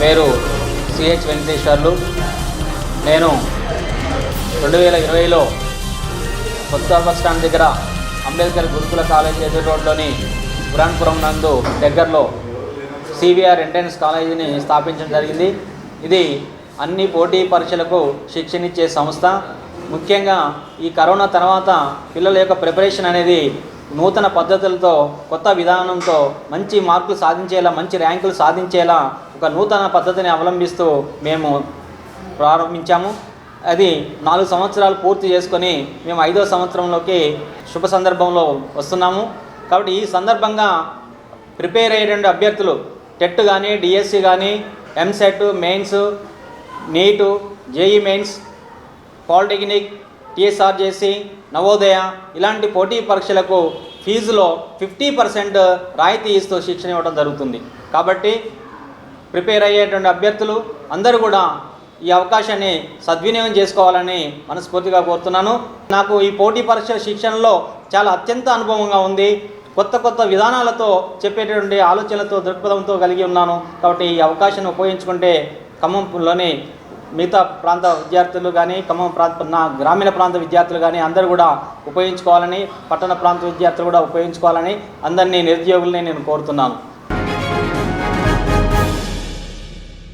పేరు సిహెచ్ వెంకటేశ్వర్లు. నేను రెండు వేల ఇరవైలో కొత్త బస్ స్టాండ్ దగ్గర అంబేద్కర్ గురుకుల కాలేజ్ ఎదురు రోడ్లోని పురాణపురం నందు దగ్గరలో సివిఆర్ ఎంట్రన్స్ కాలేజీని స్థాపించడం జరిగింది. ఇది అన్ని పోటీ పరీక్షలకు శిక్షణ ఇచ్చే సంస్థ. ముఖ్యంగా ఈ కరోనా తర్వాత పిల్లల యొక్క ప్రిపరేషన్ అనేది నూతన పద్ధతులతో కొత్త విధానంతో మంచి మార్కులు సాధించేలా మంచి ర్యాంకులు సాధించేలా ఒక నూతన పద్ధతిని అవలంబిస్తూ మేము ప్రారంభించాము. అది నాలుగు సంవత్సరాలు పూర్తి చేసుకొని మేము ఐదో సంవత్సరంలోకి శుభ సందర్భంలో వస్తున్నాము. కాబట్టి ఈ సందర్భంగా ప్రిపేర్ అయ్యేటువంటి అభ్యర్థులు టెట్ కానీ డిఎస్సి కానీ EAMCET mains NEET JEE mains polytechnic TSRJC Navodaya ఇలాంటి పోటీ పరీక్షలకు ఫీజులో ఫిఫ్టీ పర్సెంట్ రాయితీ ఇస్తూ శిక్షణ ఇవ్వడం జరుగుతుంది. కాబట్టి ప్రిపేర్ అయ్యేటువంటి అభ్యర్థులు అందరూ కూడా ఈ అవకాశాన్ని సద్వినియోగం చేసుకోవాలని మనస్ఫూర్తిగా కోరుతున్నాను. నాకు ఈ పోటీ పరీక్ష శిక్షణలో చాలా అత్యంత అనుభవంగా ఉంది. కొత్త కొత్త విధానాలతో చెప్పేటటువంటి ఆలోచనలతో దృక్పథంతో కలిగి ఉన్నాను. కాబట్టి ఈ అవకాశాన్ని ఉపయోగించుకుంటే ఖమ్మంలోని మిగతా ప్రాంత విద్యార్థులు కానీ ఖమ్మం ప్రాంత నా గ్రామీణ ప్రాంత విద్యార్థులు కానీ అందరూ కూడా ఉపయోగించుకోవాలని పట్టణ ప్రాంత విద్యార్థులు కూడా ఉపయోగించుకోవాలని అందరినీ నిరుద్యోగుల్ని నేను కోరుతున్నాను.